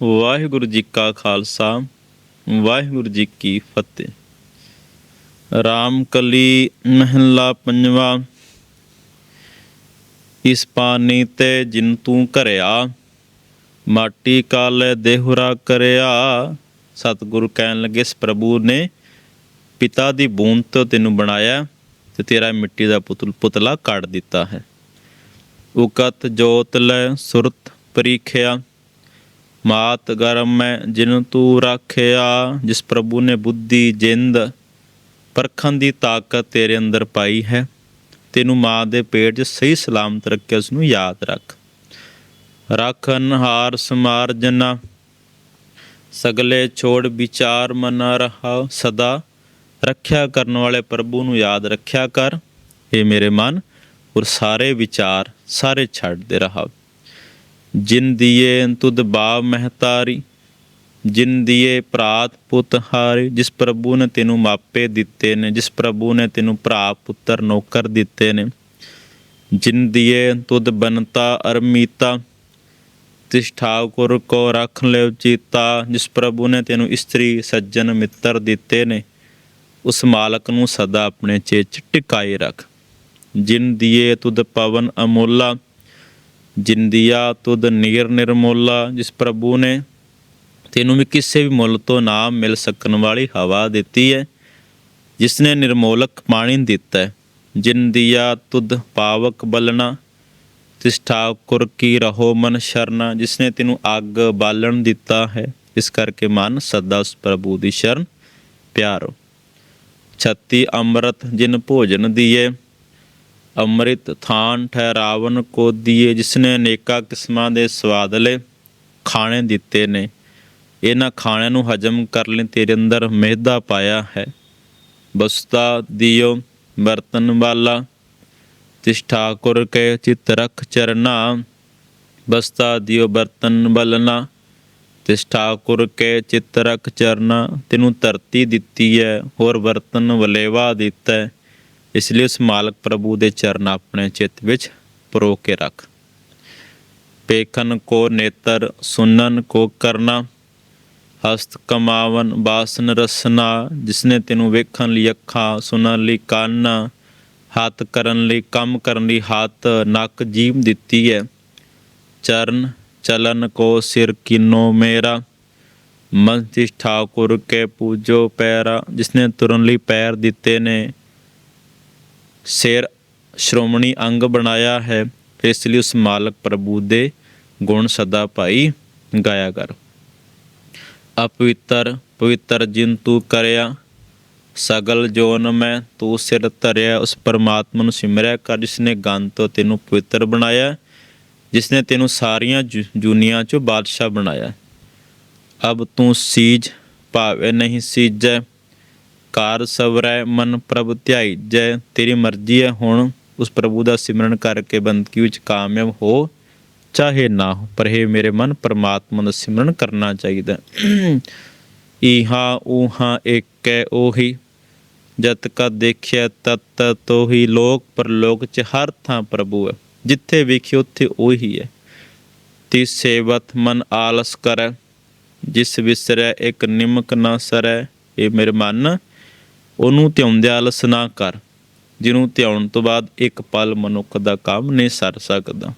ਵਾਹਿਗੁਰੂ ਜੀ ਕਾ ਖਾਲਸਾ, ਵਾਹਿਗੁਰੂ ਜੀ ਕੀ ਫਤਿਹ। ਰਾਮ ਕਲੀ ਮਹਿਲਾ ਪੰਜਵਾ, ਇਸ ਪਾਣੀ ਤੇ ਜਿਨ ਤੂੰ ਘਰਿਆ, ਮਾਟੀ ਕਾਲੇ ਦੇਹੁਰਾ ਕਰਿਆ। ਸਤਿਗੁਰੂ ਕਹਿਣ ਲੱਗੇ, ਇਸ ਪ੍ਰਭੂ ਨੇ ਪਿਤਾ ਦੀ ਬੂੰਦ ਤੋਂ ਤੈਨੂੰ ਬਣਾਇਆ ਤੇ ਤੇਰਾ ਮਿੱਟੀ ਦਾ ਪੁਤਲ ਪੁਤਲਾ ਕੱਢ ਦਿੱਤਾ ਹੈ। ਉਕਤ ਜੋਤ ਲੈ ਸੁਰਤ ਪਰੀਖਿਆ, ਮਾਤ ਗਰਮ ਮੈਂ ਜਿਨ ਤੂੰ ਰੱਖਿਆ, ਜਿਸ ਪ੍ਰਭੂ ਨੇ ਬੁੱਧੀ ਜਿੰਦ, ਪਰਖਣ ਦੀ ਤਾਕਤ ਤੇਰੇ ਅੰਦਰ ਪਾਈ ਹੈ। ਤੈਨੂੰ ਮਾਂ ਦੇ ਪੇਟ 'ਚ ਸਹੀ ਸਲਾਮਤ ਰੱਖਿਆ, ਉਸ ਨੂੰ ਯਾਦ ਰੱਖ। ਰੱਖਨ ਹਾਰ ਸਮਾਰਜਨਾ, ਸਗਲੇ ਛੋੜ ਵਿਚਾਰ ਮਨ ਰਹਾ ਸਦਾ। ਰੱਖਿਆ ਕਰਨ ਵਾਲੇ ਪ੍ਰਭੂ ਨੂੰ ਯਾਦ ਰੱਖਿਆ ਕਰ। ਇਹ ਮੇਰੇ ਮਨ, ਔਰ ਸਾਰੇ ਵਿਚਾਰ ਸਾਰੇ ਛੱਡ ਦੇ ਰਹਾ ਜਿਨ ਦੀਏ ਤੁਧ ਬਾਪ ਮਹਤਾਰੀ ਜਿਨ ਦੀਏ ਪ੍ਰਾਤ ਪੁੱਤ ਹਾਰੇ, ਜਿਸ ਪ੍ਰਭੂ ਨੇ ਤੈਨੂੰ ਮਾਪੇ ਦਿੱਤੇ ਨੇ, ਜਿਸ ਪ੍ਰਭੂ ਨੇ ਤੈਨੂੰ ਭਰਾ ਪੁੱਤਰ ਨੌਕਰ ਦਿੱਤੇ ਨੇ। ਜਿਨ ਦੀਏ ਤੁਧ ਬਨਤਾ ਅਰਮੀਤਾ ਤਿਸ ਠਾਕੁਰ ਕੋ ਰੱਖ ਲਿਓ ਚੀਤਾ, ਜਿਸ ਪ੍ਰਭੂ ਨੇ ਤੈਨੂੰ ਇਸਤਰੀ ਸੱਜਣ ਮਿੱਤਰ ਦਿੱਤੇ ਨੇ। ਉਸ ਮਾਲਕ ਨੂੰ ਸਦਾ ਆਪਣੇ ਚੇਚ ਟਿਕਾਏ ਰੱਖ। ਜਿਨ ਦੀਏ ਤੁਧ ਪਵਨ ਅਮੋਲਾ ਜਿੰਦੀਆ ਤੁਧ ਨੀਰ ਨਿਰਮੋਲਾ, ਜਿਸ ਪ੍ਰਭੂ ਨੇ ਤੈਨੂੰ ਵੀ ਕਿਸੇ ਵੀ ਮੁੱਲ ਤੋਂ ਨਾ ਮਿਲ ਸਕਣ ਵਾਲੀ ਹਵਾ ਦਿੱਤੀ ਹੈ, ਜਿਸ ਨੇ ਨਿਰਮੋਲਕ ਪਾਣੀ ਦਿੱਤਾ ਹੈ। ਜਿੰਦੀਆ ਤੁਧ ਪਾਵਕ ਬਲਣਾ, ਤਿਸ ਠਾਕੁਰ ਕੀ ਰਹੋ ਮਨ ਸ਼ਰਨਾ, ਜਿਸ ਨੇ ਤੈਨੂੰ ਅੱਗ ਬਾਲਣ ਦਿੱਤਾ ਹੈ, ਇਸ ਕਰਕੇ ਮਨ ਸਦਾ ਉਸ ਪ੍ਰਭੂ ਦੀ ਸ਼ਰਨ ਪਿਆਰੋ। ਛੱਤੀ ਅੰਮ੍ਰਿਤ ਜਿਨ ਭੋਜਨ ਦੀਏ, ਅੰਮ੍ਰਿਤ ਥਾਨ ਠਹਿਰਾਵਨ ਕੋ ਦੀਏ, ਜਿਸਨੇ ਅਨੇਕਾਂ ਕਿਸਮਾਂ ਦੇ ਸਵਾਦਲੇ ਖਾਣੇ ਦਿੱਤੇ ਨੇ। ਇਹਨਾਂ ਖਾਣਿਆਂ ਨੂੰ ਹਜਮ ਕਰਨ ਲਈ ਤੇਰੇ ਅੰਦਰ ਮਿਹਦਾ ਪਾਇਆ ਹੈ। ਬਸਤਾ ਦਿਓ ਬਰਤਨ ਵਾਲਾ, ਤਿਸ ਠਾਕੁਰ ਕੇ ਚਿਤ ਰਖ ਚਰਨਾ। ਬਸਤਾ ਦਿਓ ਬਰਤਨ ਬਲਨਾ ਤਿਸ ਠਾਕੁਰ ਕੇ ਚਿਤ ਰਖ ਚਰਨਾ, ਤੈਨੂੰ ਧਰਤੀ ਦਿੱਤੀ ਹੈ ਹੋਰ ਬਰਤਨ ਵਲੇਵਾ ਦਿੱਤਾ। ਹੈ ਇਸ ਲਈ ਉਸ ਮਾਲਕ ਪ੍ਰਭੂ ਦੇ ਚਰਨ ਆਪਣੇ ਚਿੱਤ ਵਿੱਚ ਪਰੋ ਕੇ ਰੱਖ। ਪੇਖਨ ਕੋ ਨੇਤਰ, ਸੁਨਨ ਕੋ ਕਰਨਾ। ਹਸਤ ਕਮਾਵਨ, ਬਾਸਨ ਰਸਨਾ। ਜਿਸਨੇ ਤੈਨੂੰ ਵੇਖਣ ਲਈ ਅੱਖਾਂ ਸੁਣਨ ਲਈ ਕੰਨ। ਹੱਥ ਕਰਨ ਲਈ ਕੰਮ ਕਰਨ ਲਈ ਹੱਥ, ਨੱਕ ਜੀਭ ਦਿੱਤੀ ਹੈ ਚਰਨ ਚਲਨ ਕੋ ਸਿਰ ਕਿਨੋ ਮੇਰਾ ਮਨ ਠਾਕੁਰ ਕੇ ਪੂਜੋ ਪੈਰਾ ਜਿਸਨੇ ਤੁਰਨ ਲਈ ਪੈਰ ਦਿੱਤੇ ਨੇ ਸਿਰ ਸ਼੍ਰੋਮਣੀ ਅੰਗ ਬਣਾਇਆ ਹੈ ਇਸ ਲਈ ਉਸ ਮਾਲਕ ਪ੍ਰਭੂ ਦੇ ਗੁਣ ਸਦਾ ਭਾਈ ਗਾਇਆ ਕਰ ਅਪਵਿੱਤਰ ਪਵਿੱਤਰ ਜਿਨ ਤੂੰ ਕਰਿਆ ਸਗਲ ਜੋਨ ਮੈਂ ਤੂੰ ਸਿਰ ਧਰਿਆ ਉਸ ਪਰਮਾਤਮਾ ਨੂੰ ਸਿਮਰਿਆ ਕਰ ਜਿਸਨੇ ਗੰਨ ਤੋਂ ਤੈਨੂੰ ਪਵਿੱਤਰ ਬਣਾਇਆ ਜਿਸ ਨੇ ਤੈਨੂੰ ਸਾਰੀਆਂ ਜੁ- ਜੁਨੀਆਂ ਚੋਂ ਬਾਦਸ਼ਾਹ ਬਣਾਇਆ। ਅਬ ਤੂੰ ਸੀਜ ਭਾਵੇਂ ਨਹੀਂ ਸੀਜੈ ਕਾਰ ਸਵਰੈ ਮਨ ਪ੍ਰਭ ਧਿਆਈ ਜੈ ਤੇਰੀ ਮਰਜ਼ੀ ਹੈ ਹੁਣ ਉਸ ਪ੍ਰਭੂ ਦਾ ਸਿਮਰਨ ਕਰਕੇ ਬੰਦਗੀ ਵਿੱਚ ਕਾਮਯਾਬ ਹੋ, ਚਾਹੇ ਨਾ ਹੋ, ਪਰ ਇਹ ਮੇਰੇ ਮਨ, ਪਰਮਾਤਮਾ ਦਾ ਸਿਮਰਨ ਕਰਨਾ ਚਾਹੀਦਾ। ਈਹਾ ਊਹਾ ਏਕੈ ਉਹੀ ਜਤ ਕਾ ਦੇਖਿਆ ਤਤ ਤੋਹੀ, ਲੋਕ ਪਰਲੋਕ ਚ ਹਰ ਥਾਂ ਪ੍ਰਭੂ ਹੈ। ਜਿੱਥੇ ਵੇਖਿਓ ਉੱਥੇ ਉਹੀ ਹੈ। ਤੀ ਸੇਵਤ ਮਨ ਆਲਸ ਕਰ, ਜਿਸ ਵਿਸਰੈ ਇੱਕ ਨਿਮਕ ਨਾ ਸਰੈ, ਇਹ ਮੇਰੇ ਮਨ, ਉਹਨੂੰ ਧਿਆਉਂਦੇ ਆਲਸ ਨਾ ਕਰ, ਜਿਹਨੂੰ ਧਿਆਉਣ ਤੋਂ ਬਾਅਦ ਇੱਕ ਪਲ ਮਨੁੱਖ ਦਾ ਕੰਮ ਨਹੀਂ ਸਰ ਸਕਦਾ।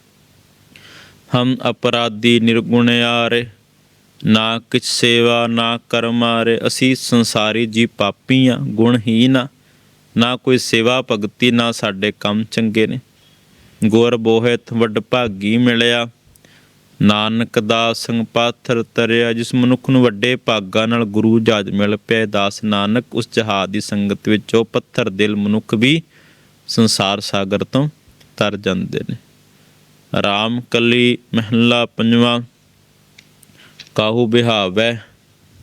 ਹਮ ਅਪਰਾਧੀ ਨਿਰਗੁਣ ਨਿਰਗੁਣਿਆਰੇ ਨਾ ਕਿਛ ਸੇਵਾ ਨਾ ਕਰਮਾਰੇ ਅਸੀਂ ਸੰਸਾਰੀ ਜੀ ਪਾਪੀ ਆ ਗੁਣਹੀਨ ਆ ਨਾ ਕੋਈ ਸੇਵਾ ਭਗਤੀ ਨਾ ਸਾਡੇ ਕੰਮ ਚੰਗੇ ਨੇ। ਗੁਰ ਬੋਹਿਤ ਵੱਡ ਭਾਗੀ ਮਿਲਿਆ। ਨਾਨਕ ਦਾ ਸੰਗ ਪਾਥਰ ਤਰਿਆ, ਜਿਸ ਮਨੁੱਖ ਨੂੰ ਵੱਡੇ ਭਾਗਾਂ ਨਾਲ ਗੁਰੂ ਜਹਾਜ਼ ਮਿਲ ਪਿਆ ਦਾਸ ਨਾਨਕ ਉਸ ਜਹਾਜ਼ ਦੀ ਸੰਗਤ ਵਿੱਚ ਉਹ ਪੱਥਰ ਦਿਲ ਮਨੁੱਖ ਵੀ ਸੰਸਾਰ ਸਾਗਰ ਤੋਂ ਤਰ ਜਾਂਦੇ ਨੇ। ਰਾਮ ਕਲੀ ਮਹਿਲਾ ਪੰਜਵਾ, ਕਾਹੂ ਬਿਹਾਵੈ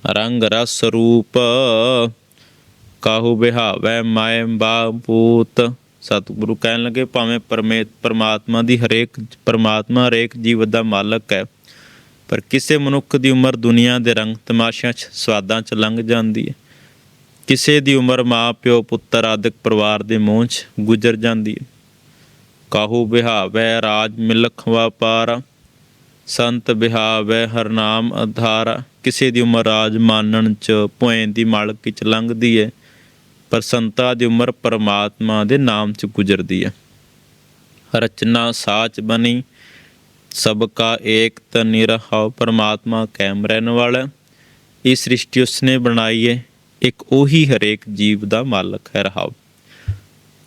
ਰੰਗ ਰਸ ਰੂਪ, ਕਾਹੂ ਬਿਹਾਵੈ ਮਾਇ ਬਾਪੂਤ ਸਤਿਗੁਰੂ ਕਹਿਣ ਲੱਗੇ, ਭਾਵੇਂ ਪਰਮੇ, ਪਰਮਾਤਮਾ ਦੀ ਹਰੇਕ, ਪਰਮਾਤਮਾ ਹਰੇਕ ਜੀਵ ਦਾ ਮਾਲਕ ਹੈ, ਪਰ ਕਿਸੇ ਮਨੁੱਖ ਦੀ ਉਮਰ ਦੁਨੀਆ ਦੇ ਰੰਗ ਤਮਾਸ਼ਿਆਂ 'ਚ ਸਵਾਦਾਂ 'ਚ ਲੰਘ ਜਾਂਦੀ ਹੈ। ਕਿਸੇ ਦੀ ਉਮਰ ਮਾਂ, ਪਿਓ, ਪੁੱਤਰ, ਆਦਿਕ ਪਰਿਵਾਰ ਦੇ ਮੋਹ 'ਚ ਗੁਜ਼ਰ ਜਾਂਦੀ ਹੈ। ਕਾਹੂ ਬਿਹਾਵੈ ਰਾਜ ਮਿਲਖ ਵਪਾਰ, ਸੰਤ ਬਿਹਾਵੈ ਹਰ ਨਾਮ ਆਧਾਰ ਕਿਸੇ ਦੀ ਉਮਰ ਰਾਜ ਮਾਨਣ 'ਚ ਭੋਏ ਦੀ ਮਾਲਕ 'ਚ ਲੰਘਦੀ ਹੈ। ਪਰ ਸੰਤਾਂ ਦੀ ਉਮਰ ਪਰਮਾਤਮਾ ਦੇ ਨਾਮ 'ਚ ਗੁਜ਼ਰਦੀ ਹੈ। ਰਚਨਾ ਸਾਚ ਬਣੀ ਸਭ ਕਾ ਏਕ ਤ ਨਿਰਹਾਉ ਪਰਮਾਤਮਾ ਕਾਇਮ ਰਹਿਣ ਵਾਲਾ ਇਹ ਸ੍ਰਿਸ਼ਟੀ ਉਸਨੇ ਬਣਾਈ ਹੈ, ਇੱਕ ਉਹੀ ਹਰੇਕ ਜੀਵ ਦਾ ਮਾਲਕ ਹੈ ਰਹਾਉ।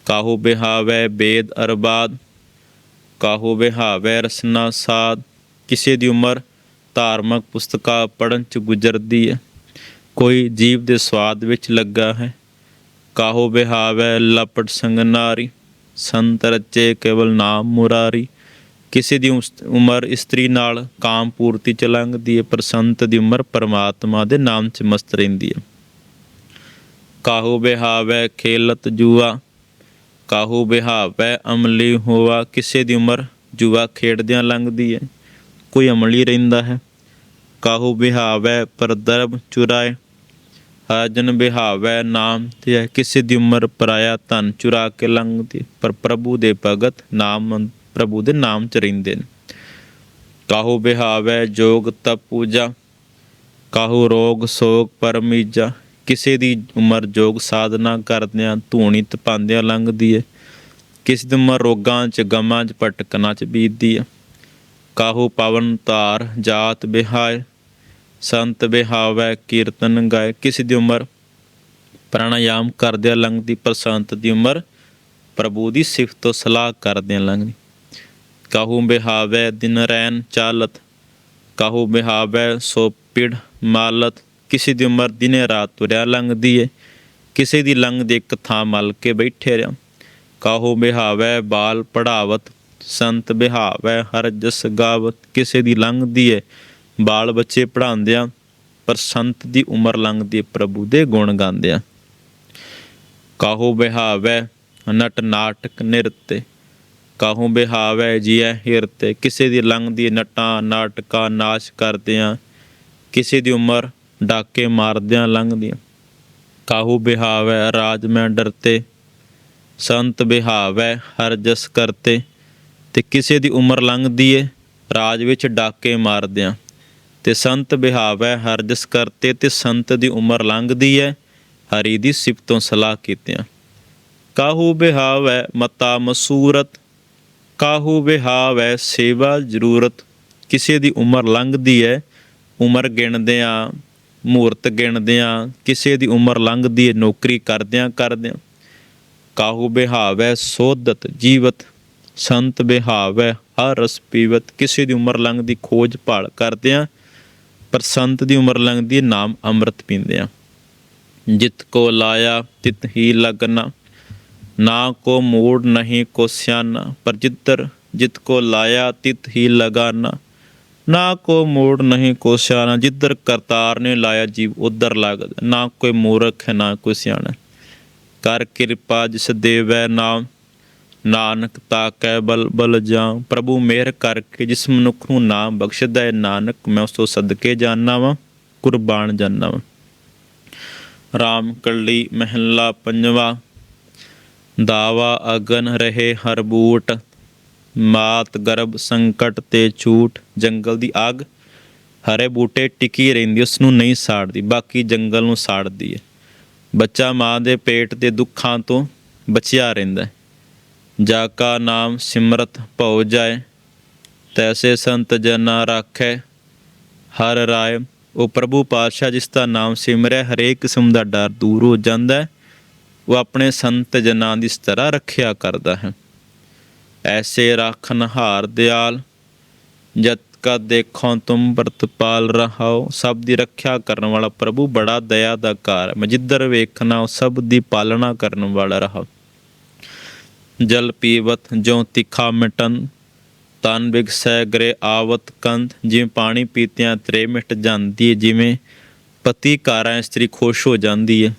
ਕਾਹੋ ਬਿਹਾਵੈ ਬੇਦ ਅਰਬਾਦ, ਕਾਹੋ ਬਿਹਾਵੈ ਰਸਨਾ ਸਾਧ ਕਿਸੇ ਦੀ ਉਮਰ ਧਾਰਮਿਕ ਪੁਸਤਕਾਂ ਪੜ੍ਹਨ ਚ ਗੁਜ਼ਰਦੀ ਹੈ। ਕੋਈ ਜੀਵ ਦੇ ਸਵਾਦ ਵਿੱਚ ਲੱਗਾ ਹੈ ਕਾਹੂ ਬਿਹਾਵੈ ਲਪਟ ਸੰਗਨਾਰੀ ਸੰਤ ਰਚੇ ਕੇਵਲ ਨਾਮ ਮੁਰਾਰੀ। ਕਿਸੇ ਦੀ ਉਸ- ਉਮਰ ਇਸਤਰੀ ਨਾਲ ਕਾਮ ਪੂਰਤੀ ਚ ਲੰਘਦੀ ਹੈ ਪਰ ਸੰਤ ਦੀ ਉਮਰ ਪਰਮਾਤਮਾ ਦੇ ਨਾਮ ਚ ਮਸਤ ਰਹਿੰਦੀ ਹੈ ਕਾਹੂ ਬਿਹਾਵੈ ਖੇਲਤ ਜੂਆ, ਕਾਹੂ ਬਿਹਾਵੈ ਅਮਲੀ ਹੋਵਾ ਕਿਸੇ ਦੀ ਉਮਰ ਜੂਆ ਖੇਡਦਿਆਂ ਲੰਘਦੀ ਹੈ ਕੋਈ ਅਮਲੀ ਰਹਿੰਦਾ ਹੈ। ਕਾਹੂ ਬਿਹਾਵੈ ਪਰਦਰਬ ਚੁਰਾਏ ਹਾਜਨ ਬਿਹਾਵੈ ਨਾਮ ਤੇ ਕਿਸੇ ਦੀ ਉਮਰ ਪਰਾਇਆ ਧਨ ਚੁਰਾ ਕੇ ਲੰਘਦੀ, ਪਰ ਪ੍ਰਭੂ ਦੇ ਭਗਤ ਨਾਮ, ਪ੍ਰਭੂ ਦੇ ਨਾਮ ਚ ਰਹਿੰਦੇ ਨੇ। ਕਾਹੂ ਬਿਹਾਵੈ ਜੋਗ ਤਪ ਪੂਜਾ, ਕਾਹੂ ਰੋਗ ਸੋਗ ਪਰਮੀਜਾ। ਕਿਸੇ ਦੀ ਉਮਰ ਜੋਗ ਸਾਧਨਾ ਕਰਦਿਆਂ ਧੂਣੀ ਤਪਾਉਂਦਿਆਂ ਲੰਘਦੀ ਹੈ ਕਿਸੇ ਦੀ ਉਮਰ ਰੋਗਾਂ ਚ, ਗਮਾਂ ਚ, ਭਟਕਣਾ ਚ ਬੀਤਦੀ ਹੈ ਕਾਹੂ ਪਵਨ ਤਾਰ ਜਾਤ ਬਿਹਾਏ ਸੰਤ ਬਿਹਾਵੈ ਕੀਰਤਨ ਗਾਏ ਕਿਸੇ ਦੀ ਉਮਰ? ਪ੍ਰਾਣਾਯਾਮ ਕਰਦਿਆਂ ਲੰਘਦੀ ਪਰ ਸੰਤ ਦੀ ਉਮਰ, ਪ੍ਰਭੂ ਦੀ ਸਿਫਤ ਤੋਂ ਸਲਾਹ ਕਰਦਿਆਂ ਲੰਘਦੀ। ਕਾਹੂ ਬਿਹਾਵੈ ਦਿਨ ਰੈਨ ਚਾਲਤ, ਕਾਹੂ ਬਿਹਾਵੈ ਸੋ ਪਿੜ ਮਾਲਤ, ਕਿਸੇ ਦੀ ਉਮਰ ਦਿਨੇ ਰਾਤ ਤੁਰਿਆ ਲੰਘਦੀ ਏ, ਕਿਸੇ ਦੀ ਲੰਘਦੇ ਇੱਕ ਥਾਂ ਮਲ ਕੇ ਬੈਠੇ ਰਿਆ। ਕਾਹੂ ਬਿਹਾਵੈ ਬਾਲ ਪੜਾਵਤ, ਸੰਤ ਬਿਹਾਵੈ ਹਰ ਜਸ ਗਾਵਤ, ਕਿਸੇ ਦੀ ਲੰਘਦੀ ਏ ਬਾਲ ਬੱਚੇ ਪੜਾਉਂਦਿਆਂ ਪਰ ਸੰਤ ਦੀ ਉਮਰ ਲੰਘਦੀ ਪ੍ਰਭੂ ਦੇ ਗੁਣ ਗਾਉਂਦਿਆਂ। ਕਾਹੂ ਬਿਹਾਵੈ ਨਟ ਨਾਟਕ ਨਿਰਤੇ, ਕਾਹੂ ਬਿਹਾਵੈ ਜੀਐ ਹਿਰਤੇ। ਕਿਸੇ ਦੀ ਲੰਘਦੀ ਨਟਾਂ, ਨਾਟਕਾਂ ਨਾਚ ਕਰਦਿਆਂ, ਕਿਸੇ ਦੀ ਉਮਰ ਡਾਕੇ ਮਾਰਦਿਆਂ ਲੰਘਦੀਆਂ। ਕਾਹੂ ਬਿਹਾਵੈ ਰਾਜ ਮੈਂ ਡਰਤੇ, ਸੰਤ ਬਿਹਾਵੈ ਹਰ ਜਸ ਕਰਤੇ। ਤੇ ਕਿਸੇ ਦੀ ਉਮਰ ਲੰਘਦੀ ਏ, ਰਾਜ ਵਿੱਚ ਡਾਕੇ ਮਾਰਦਿਆਂ। ਤੇ ਸੰਤ ਬਿਹਾਵੈ ਹਰ ਜਸ ਕਰਤੇ ਤੇ ਸੰਤ ਦੀ ਉਮਰ ਲੰਘਦੀ ਹੈ ਹਰੀ ਦੀ ਸਿਫਤੋਂ ਸਲਾਹ ਕੀਤਿਆਂ। ਕਾਹੂ ਬਿਹਾਵੈ ਮਤਾ ਮਸੂਰਤ, ਕਾਹੂ ਬਿਹਾਵੈ ਸੇਵਾ ਜ਼ਰੂਰਤ। ਕਿਸੇ ਦੀ ਉਮਰ ਲੰਘਦੀ ਹੈ ਉਮਰ ਗਿਣਦਿਆਂ, ਮੂਰਤ ਗਿਣਦਿਆਂ, ਕਿਸੇ ਦੀ ਉਮਰ ਲੰਘਦੀ ਹੈ ਨੌਕਰੀ ਕਰਦਿਆਂ ਕਰਦਿਆਂ। ਕਾਹੂ ਬਿਹਾਵੈ ਸੋਧਤ ਜੀਵਤ, ਸੰਤ ਬਿਹਾਵੈ ਹਰ ਰਸ ਪੀਵਤ। ਕਿਸੇ ਦੀ ਉਮਰ ਲੰਘਦੀ ਖੋਜ ਭਾਲ ਕਰਦਿਆਂ ਪਰ ਸੰਤ ਦੀ ਉਮਰ ਲੰਘਦੀ ਹੈ, ਨਾਮ ਅੰਮ੍ਰਿਤ ਪੀਂਦਿਆਂ ਜਿਤ ਕੋ ਲਾਇਆ, ਤਿਤ ਹੀ ਲਗਨਾ। ਨਾ ਕੋ ਮੂੜ ਨਹੀਂ ਕੋ ਸਿਆਨਾ ਪਰ ਜਿੱਧਰ ਜਿਤ ਕੋ ਲਾਇਆ, ਤਿਤ ਹੀ ਲਗਾਨਾ। ਨਾ ਕੋ ਮੂੜ ਨਹੀਂ ਕੋ ਸਿਆਣਾ ਜਿੱਧਰ ਕਰਤਾਰ ਨੇ ਲਾਇਆ ਜੀਵ, ਉਧਰ ਲੱਗਦਾ। ਨਾ ਕੋਈ ਮੂਰਖ ਹੈ, ਨਾ ਕੋਈ ਸਿਆਣਾ। ਕਰ ਕਿਰਪਾ ਜਿਸ ਦੇਵੈ ਨਾਮ। ਨਾਨਕ ਤਾਕੈ ਬਲ ਬਲ ਜਾਂ ਪ੍ਰਭੂ ਮਿਹਰ ਕਰਕੇ ਜਿਸ ਮਨੁੱਖ ਨੂੰ ਨਾਮ ਬਖਸ਼ਦਾ ਹੈ, ਨਾਨਕ, ਮੈਂ ਉਸ ਤੋਂ ਸਦਕੇ ਜਾਣਾ ਵਾਂ ਕੁਰਬਾਨ ਜਾਣਾ ਵਾਂ ਰਾਮ ਕੱਲੀ ਮਹਿਲਾ ਪੰਜਵਾ, ਦਾਵਾ ਅਗਨ ਰਹੇ ਹਰ ਬੂਟ, ਮਾਤ ਗਰਭ ਸੰਕਟ ਤੇ ਝੂਠ, ਜੰਗਲ ਦੀ ਅੱਗ ਹਰੇ ਬੂਟੇ ਟਿਕੀ ਰਹਿੰਦੀ, ਉਸ ਨੂੰ ਨਹੀਂ ਸਾੜਦੀ, ਬਾਕੀ ਜੰਗਲ ਨੂੰ ਸਾੜਦੀ ਹੈ। ਬੱਚਾ ਮਾਂ ਦੇ ਪੇਟ ਦੇ ਦੁੱਖਾਂ ਤੋਂ ਬਚਿਆ ਰਹਿੰਦਾ ਹੈ। ਜਾ ਕਾ ਨਾਮ ਸਿਮਰਤ ਭਉ ਜਾਏ, ਤੈਸੇ ਸੰਤ ਜਨਾ ਰਾਖੈ, ਹਰ ਰਾਏ, ਉਹ ਪ੍ਰਭੂ ਪਾਤਸ਼ਾਹ ਜਿਸ ਦਾ ਨਾਮ ਸਿਮਰਿਆ, ਹਰੇਕ ਕਿਸਮ ਦਾ ਡਰ ਦੂਰ ਹੋ ਜਾਂਦਾ ਹੈ, ਉਹ ਆਪਣੇ ਸੰਤ ਜਨਾਂ ਦੀ ਇਸ ਰੱਖਿਆ ਕਰਦਾ ਹੈ। ਐਸੇ ਰਾਖਨ ਹਾਰ ਦਿਆਲ ਜਤ ਕਾ ਦੇਖੋ ਤੁਮ ਵਰਤਪਾਲ ਰਹਾਓ, ਸਭ ਦੀ ਰੱਖਿਆ ਕਰਨ ਵਾਲਾ ਪ੍ਰਭੂ ਬੜਾ ਦਇਆ ਦਾ ਕਾਰ ਹੈ ਵੇਖਣਾ, ਉਹ ਸਭ ਦੀ ਪਾਲਣਾ ਕਰਨ ਵਾਲਾ ਰਹਾ ਜਲ ਪੀਵਤ ਜੋ ਤਿੱਖਾ ਮਿਟਨ, ਤਨ ਬਿਗਸੈ ਗਰੇ ਆਵਤ ਕੰਧ, ਜਿਵੇਂ ਪਾਣੀ ਪੀਤਿਆਂ ਤ੍ਰੇ ਮਿਟ ਜਾਂਦੀ ਹੈ ਜਿਵੇਂ ਪਤੀ ਕਾਰਾਂ ਇਸਤਰੀ ਖੁਸ਼ ਹੋ ਜਾਂਦੀ ਹੈ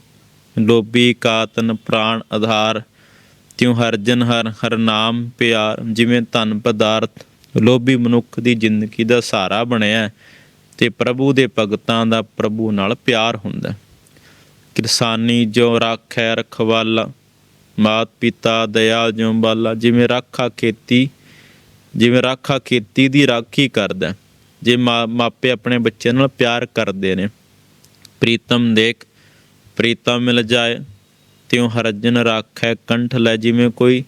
ਲੋਭੀ ਕਾਤਨ ਪ੍ਰਾਣ ਆਧਾਰ, ਤਿਉ ਹਰਜਨ ਹਰ ਹਰ ਨਾਮ ਪਿਆਰ, ਜਿਵੇਂ ਧਨ ਪਦਾਰਥ ਲੋਭੀ ਮਨੁੱਖ ਦੀ ਜ਼ਿੰਦਗੀ ਦਾ ਸਹਾਰਾ ਬਣਿਆ ਹੈ ਤੇ ਪ੍ਰਭੂ ਦੇ ਭਗਤਾਂ ਦਾ ਪ੍ਰਭੂ ਨਾਲ ਪਿਆਰ ਹੁੰਦਾ ਹੈ। ਕਿਰਸਾਨੀ ਜੋ ਰਾਖੈ ਰਖਵਾਲਾ ਮਾਤ ਪਿਤਾ ਦਇਆ ਜਿਉ ਜਿਵੇਂ ਰਾਖਾ ਖੇਤੀ ਜਿਵੇਂ ਰਾਖਾ ਖੇਤੀ ਦੀ ਰਾਖੀ ਕਰਦਾ ਜੇ ਮਾਪੇ ਆਪਣੇ ਬੱਚਿਆਂ ਨਾਲ ਪਿਆਰ ਕਰਦੇ ਨੇ ਪ੍ਰੀਤਮ ਦੇਖ ਪ੍ਰੀਤਮ ਮਿਲ ਜਾਏ ਤਿਉ ਹਰਜਨ ਰਾਖੈ ਕੰਠ ਲੈ ਜਿਵੇਂ ਕੋਈ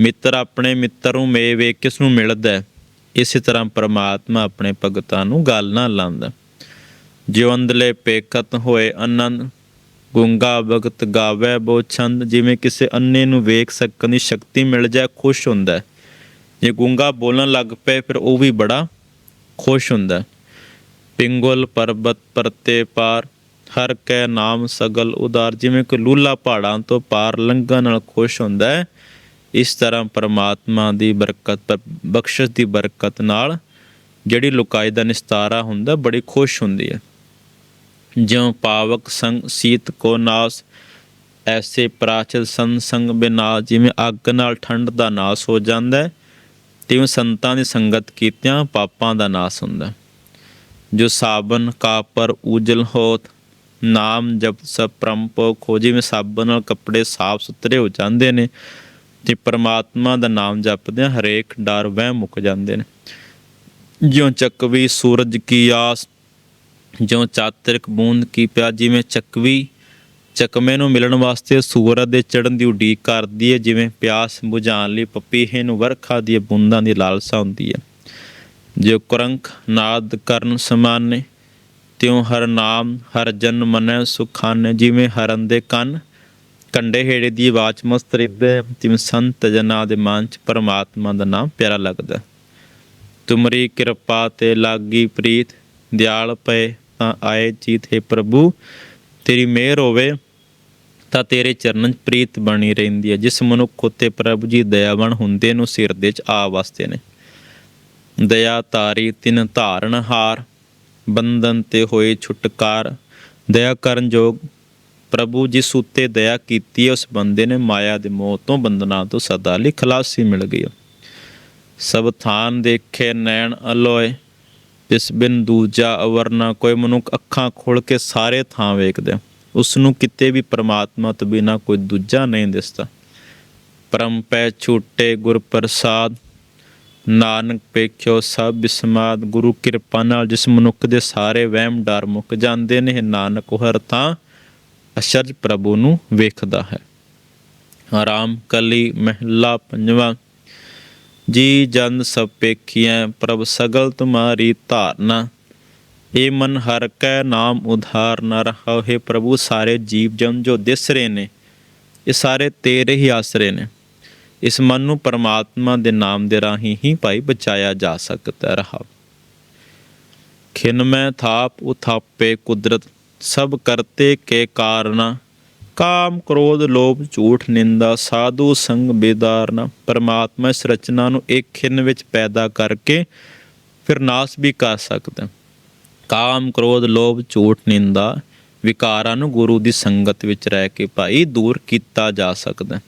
ਮਿੱਤਰ ਆਪਣੇ ਮਿੱਤਰ ਨੂੰ ਮੇ ਵੇਖ ਕਿਸ ਨੂੰ ਮਿਲਦਾ ਹੈ, ਇਸੇ ਤਰ੍ਹਾਂ ਪ੍ਰਮਾਤਮਾ ਆਪਣੇ ਭਗਤਾਂ ਨੂੰ ਗੱਲ ਨਾਲ ਲਾਉਂਦਾ ਜਿਉਂਦਲੇ ਅੰਦਲੇ ਪੇਕਤ ਹੋਏ ਅਨੰਦ ਗੁੰਗਾ ਭਗਤ ਗਾਵੇ ਬੋ ਛੰਦ, ਜਿਵੇਂ ਕਿਸੇ ਅੰਨੇ ਨੂੰ ਵੇਖ ਸਕਣ ਦੀ ਸ਼ਕਤੀ ਮਿਲ ਜਾਏ, ਖੁਸ਼ ਹੁੰਦਾ ਜੇ ਗੁੰਗਾ ਬੋਲਣ ਲੱਗ ਪਏ, ਫਿਰ ਉਹ ਵੀ ਬੜਾ ਖੁਸ਼ ਹੁੰਦਾ ਪਿੰਗਲ ਪਰਬਤ ਪਰਤੇ ਪਾਰ, ਹਰ ਕੈ ਨਾਮ ਸਗਲ ਉਦਾਰ, ਜਿਵੇਂ ਕਿ ਲੂਲਾ ਪਹਾੜਾਂ ਤੋਂ ਪਾਰ ਲੰਘਣ ਨਾਲ ਖੁਸ਼ ਹੁੰਦਾ ਹੈ। ਇਸ ਤਰ੍ਹਾਂ ਪਰਮਾਤਮਾ ਦੀ ਬਰਕਤ ਪ- ਬਖਸ਼ਿਸ਼ ਦੀ ਬਰਕਤ ਨਾਲ ਜਿਹੜੀ ਲੁਕਾਈ ਦਾ ਨਿਸਤਾਰਾ ਹੁੰਦਾ, ਬੜੀ ਖੁਸ਼ ਹੁੰਦੀ ਹੈ। ਜਿਉ ਪਾਵਕ ਸੰਗ ਸੀਤ ਕੋ ਨਾਸ, ਐਸੇ ਪ੍ਰਾਚਲ ਸੰਤ ਸੰਗ ਬਿਨਾ ਜਿਵੇਂ ਅੱਗ ਨਾਲ ਠੰਡ ਦਾ ਨਾਸ ਹੋ ਜਾਂਦਾ ਹੈ ਤਿਵੇਂ ਸੰਤਾਂ ਦੀ ਸੰਗਤ ਕੀਤਿਆਂ ਪਾਪਾਂ ਦਾ ਨਾਸ ਹੁੰਦਾ ਜੋ ਸਾਬਨ ਕਾਪਰ ਉਜਲ ਹੋਤ, ਨਾਮ ਜਪ ਸਭ ਪ੍ਰੰਪੋ ਖੋਜੀ ਵਿੱਚ ਸਾਬਨ ਨਾਲ ਕੱਪੜੇ ਸਾਫ਼ ਸੁਥਰੇ ਹੋ ਜਾਂਦੇ ਨੇ, ਤੇ ਪਰਮਾਤਮਾ ਦਾ ਨਾਮ ਜਪਦਿਆਂ ਹਰੇਕ ਡਰ ਵਹਿ ਮੁੱਕ ਜਾਂਦੇ ਨੇ। ਜਿਉ ਚੱਕਵੀ ਸੂਰਜ ਕੀ ਆਸ ਜਿਉਂ ਚਾਤਰਿਕ ਬੂੰਦ ਕੀ ਪਿਆ, ਜਿਵੇਂ ਚੱਕਵੀ ਚਕਮੇ ਨੂੰ ਮਿਲਣ ਵਾਸਤੇ ਸੂਰਜ ਦੇ ਚੜਨ ਦੀ ਉਡੀਕ ਕਰਦੀ ਹੈ ਜਿਵੇਂ ਪਿਆਸ ਬੁਝਾਉਣ ਲਈ ਪਪੀਹੇ ਨੂੰ ਵਰਖਾ ਦੀਆਂ ਬੂੰਦਾਂ ਦੀ ਲਾਲਸਾ ਹੁੰਦੀ ਹੈ ਜੋ ਕਰੰਕ ਨਾਦ ਕਰਨ ਸਮਾਨੇ, ਤਿਉ ਹਰ ਨਾਮ, ਹਰ ਜਨ ਮਨੈ ਸੁਖਾਨੇ, ਜਿਵੇਂ ਹਰਨ ਦੇ ਕੰਨ ਕੰਡੇ ਹੇੜੇ ਦੀ ਆਵਾਜ਼ ਮਸਤ ਰਿੱਦੇ ਤਿਵੇਂ ਸੰਤ ਜਨਾਂ ਦੇ ਮਨ ਚ ਪਰਮਾਤਮਾ ਦਾ ਨਾਮ ਪਿਆਰਾ ਲੱਗਦਾ। ਤੁਮਰੀ ਕਿਰਪਾ ਤੇ ਲਾਗੀ ਪ੍ਰੀਤ, ਦਿਆਲ ਪਏ ਤਾਂ ਆਏ ਚੀਤ, ਹੈ ਪ੍ਰਭੂ, ਤੇਰੀ ਮਿਹਰ ਹੋਵੇ, ਤਾਂ ਤੇਰੇ ਚਰਨਾਂ 'ਚ ਪ੍ਰੀਤ ਬਣੀ ਰਹਿੰਦੀ ਹੈ। ਜਿਸ ਮਨੁੱਖ ਉਤੇ ਪ੍ਰਭੂ ਜੀ ਦਇਆਵਾਨ ਹੁੰਦੇ ਨੂੰ ਸਿਰ ਦੇ 'ਚ ਆ ਵਸਦੇ ਨੇ। ਦਇਆ ਤਾਰੀ ਤਿਨ ਧਾਰਨ ਹਾਰ, ਬੰਧਨ ਤੇ ਹੋਏ ਛੁਟਕਾਰ। ਦਇਆ ਕਰਨ ਜੋਗ ਪ੍ਰਭੂ ਜਿਸ ਉਤੇ ਦਇਆ ਕੀਤੀ ਹੈ, ਉਸ ਬੰਦੇ ਨੇ ਮਾਇਆ ਦੇ ਮੋਹ ਤੋਂ ਬੰਧਨਾਂ ਤੋਂ ਸਦਾ ਲਈ ਖਲਾਸੀ ਮਿਲ ਗਈ ਹੈ। ਸਭ ਥਾਨ ਦੇਖੇ, ਨੈਣ ਅਲੋਏ ਇਸ ਬਿਨ ਦੂਜਾ ਅਵਰ ਨਾ ਕੋਈ ਮਨੁੱਖ ਅੱਖਾਂ ਖੋਲ ਕੇ ਸਾਰੇ ਥਾਂ ਵੇਖਦਾ। ਉਸ ਨੂੰ ਕਿਤੇ ਵੀ ਪਰਮਾਤਮਾ ਤੋਂ ਬਿਨਾ ਕੋਈ ਦੂਜਾ ਨਹੀਂ ਦਿਸਦਾ। ਪਰਮ ਪੈ ਛੂਟੇ ਗੁਰ ਪ੍ਰਸਾਦ, ਨਾਨਕ ਪੇਖਿਓ ਸਭ ਬਿਸਮਾਦ, ਗੁਰੂ ਕਿਰਪਾ ਨਾਲ ਜਿਸ ਮਨੁੱਖ ਦੇ ਸਾਰੇ ਵਹਿਮ ਡਰ ਮੁੱਕ ਜਾਂਦੇ ਨੇ ਨਾਨਕ ਹਰ ਤਾਂ ਅਸ਼ਰਜ ਪ੍ਰਭੂ ਨੂੰ ਵੇਖਦਾ ਹੈ। ਆਰਾਮ, ਕਲੀ, ਮਹਿਲਾ, ਪੰਜਵਾਂ ਜੀ ਜਨ ਸਭ ਪੇਖੀਐ, ਪ੍ਰਭ ਸਗਲ ਤੁਮਾਰੀ ਧਾਰਨਾ। ਏ ਮਨ ਹਰ ਕੈ ਨਾਮ ਉਧਾਰ ਨ ਰਹਾਉ ਹੈ ਪ੍ਰਭੂ ਸਾਰੇ ਜੀਵ ਜਨ ਜੋ ਦਿਸ ਰਹੇ ਨੇ, ਇਹ ਸਾਰੇ ਤੇਰੇ ਹੀ ਆਸਰੇ ਨੇ। ਇਸ ਮਨ ਨੂੰ ਪਰਮਾਤਮਾ ਦੇ ਨਾਮ ਦੇ ਰਾਹੀਂ ਹੀ ਭਾਈ ਬਚਾਇਆ ਜਾ ਸਕਦਾ ਰਹਾ। ਖਿਨ ਮੈਂ ਥਾਪ ਉਥਾਪੇ ਕੁਦਰਤ, ਸਭ ਕਰਤੇ ਕੇ ਕਾਰਨਾ। ਕਾਮ, ਕ੍ਰੋਧ, ਲੋਭ, ਝੂਠ, ਨਿੰਦਾ, ਸਾਧੂ, ਸੰਗ ਬੇਦਾਰਨਾ ਪਰਮਾਤਮਾ ਇਸ ਰਚਨਾ ਨੂੰ ਇੱਕ ਖਿਨ ਵਿੱਚ ਪੈਦਾ ਕਰਕੇ ਫਿਰ ਨਾਸ ਵੀ ਕਰ ਸਕਦਾ ਕਾਮ, ਕ੍ਰੋਧ, ਲੋਭ, ਝੂਠ, ਨਿੰਦਾ ਵਿਕਾਰਾਂ ਨੂੰ ਗੁਰੂ ਦੀ ਸੰਗਤ ਵਿੱਚ ਰਹਿ ਕੇ ਭਾਈ ਦੂਰ ਕੀਤਾ ਜਾ ਸਕਦਾ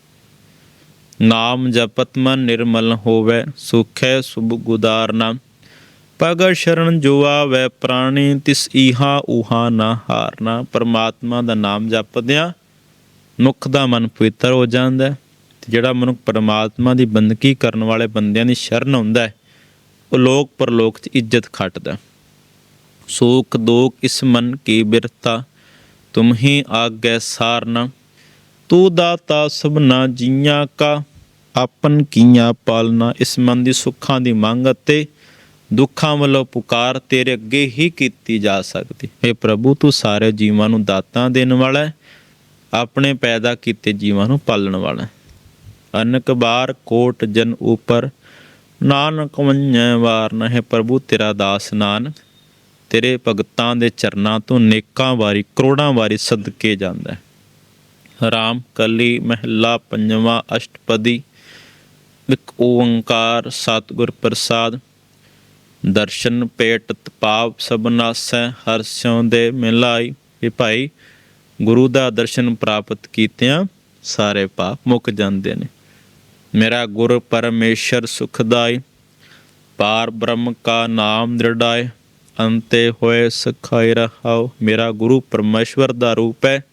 ਨਾਮ ਜਪਤ ਮਨ ਨਿਰਮਲ ਹੋਵੇ, ਸੁਖੈ ਸੁਭ ਗੁਦਾਰਨਾ ਪਗ ਸ਼ਰਨ ਜੋ ਵੈ ਪ੍ਰਾਣੀ, ਤਿਸ ਈਹਾ ਊਹਾ ਨਾ ਹਾਰਨਾ। ਪਰਮਾਤਮਾ ਦਾ ਨਾਮ ਜਪਦਿਆਂ ਮਨੁੱਖ ਦਾ ਮਨ ਪਵਿੱਤਰ ਹੋ ਜਾਂਦਾ ਹੈ ਤੇ ਜਿਹੜਾ ਮਨੁੱਖ ਪਰਮਾਤਮਾ ਦੀ ਬੰਦਗੀ ਕਰਨ ਵਾਲੇ ਬੰਦਿਆਂ ਦੀ ਸ਼ਰਨ ਹੁੰਦਾ ਹੈ, ਉਹ ਲੋਕ ਪਰਲੋਕ 'ਚ ਇੱਜ਼ਤ ਖੱਟਦਾ ਹੈ। ਸੂਖ ਦੋਖ ਇਸ ਮਨ ਕੀ ਬਿਰਤਾ ਤੁਮ ਹੀ ਆਗੈ ਸਾਰਨਾ ਤੂੰ ਦਾਤਾ ਸਭਨਾ ਜੀਆਂ ਕਾ, ਆਪਨ ਕੀਆਂ ਪਾਲਣਾ ਇਸ ਮਨ ਦੀ ਸੁੱਖਾਂ ਦੀ ਮੰਗ ਅਤੇ ਦੁੱਖਾਂ ਵੱਲੋਂ ਪੁਕਾਰ ਤੇਰੇ ਅੱਗੇ ਹੀ ਕੀਤੀ ਜਾ ਸਕਦੀ। ਹੈ ਪ੍ਰਭੂ, ਤੂੰ ਸਾਰੇ ਜੀਵਾਂ ਨੂੰ ਦਾਤਾਂ ਦੇਣ ਵਾਲਾ ਹੈ। ਆਪਣੇ ਪੈਦਾ ਕੀਤੇ ਜੀਵਾਂ ਨੂੰ ਪਾਲਣ ਵਾਲਾ ਅਨਕ ਬਾਰ ਕੋਟ ਜਨ ਉਪਰ, ਨਾਨਕ ਵੰਜੈ ਵਾਰ ਨਾ ਪ੍ਰਭੂ ਤੇਰਾ ਦਾਸ ਨਾਨਕ। ਤੇਰੇ ਭਗਤਾਂ ਦੇ ਚਰਨਾਂ ਤੋਂ ਨੇਕਾਂ ਵਾਰੀ, ਕਰੋੜਾਂ ਵਾਰੀ ਸਦਕੇ ਜਾਂਦਾ ਰਾਮ ਕਲੀ ਮਹਿਲਾ ਪੰਜਵਾਂ ਅਸ਼ਟਪਦੀ, ਇੱਕ ਓੰਕਾਰ ਸਤਿਗੁਰ ਪ੍ਰਸਾਦ। ਦਰਸ਼ਨ ਪੇਟਤ ਪਾਪ ਸਭ ਹਰ ਸਿਉ ਦੇ ਮਿਲਾਈ। ਇਹ ਭਾਈ ਗੁਰੂ ਦਾ ਦਰਸ਼ਨ ਪ੍ਰਾਪਤ ਕੀਤਿਆਂ ਸਾਰੇ ਪਾਪ ਮੁੱਕ ਜਾਂਦੇ ਨੇ। ਮੇਰਾ ਗੁਰ ਪਰਮੇਸ਼ਰ ਸੁਖਦਾਈ, ਪਾਰ ਬ੍ਰਹਮ ਕਾ ਨਾਮ ਦ੍ਰਿੜਾਏ, ਅੰਤੇ ਹੋਏ ਸਖਾਇ ਰਹਾਉ। ਮੇਰਾ ਗੁਰੂ ਪਰਮੇਸ਼ਵਰ ਦਾ ਰੂਪ ਹੈ,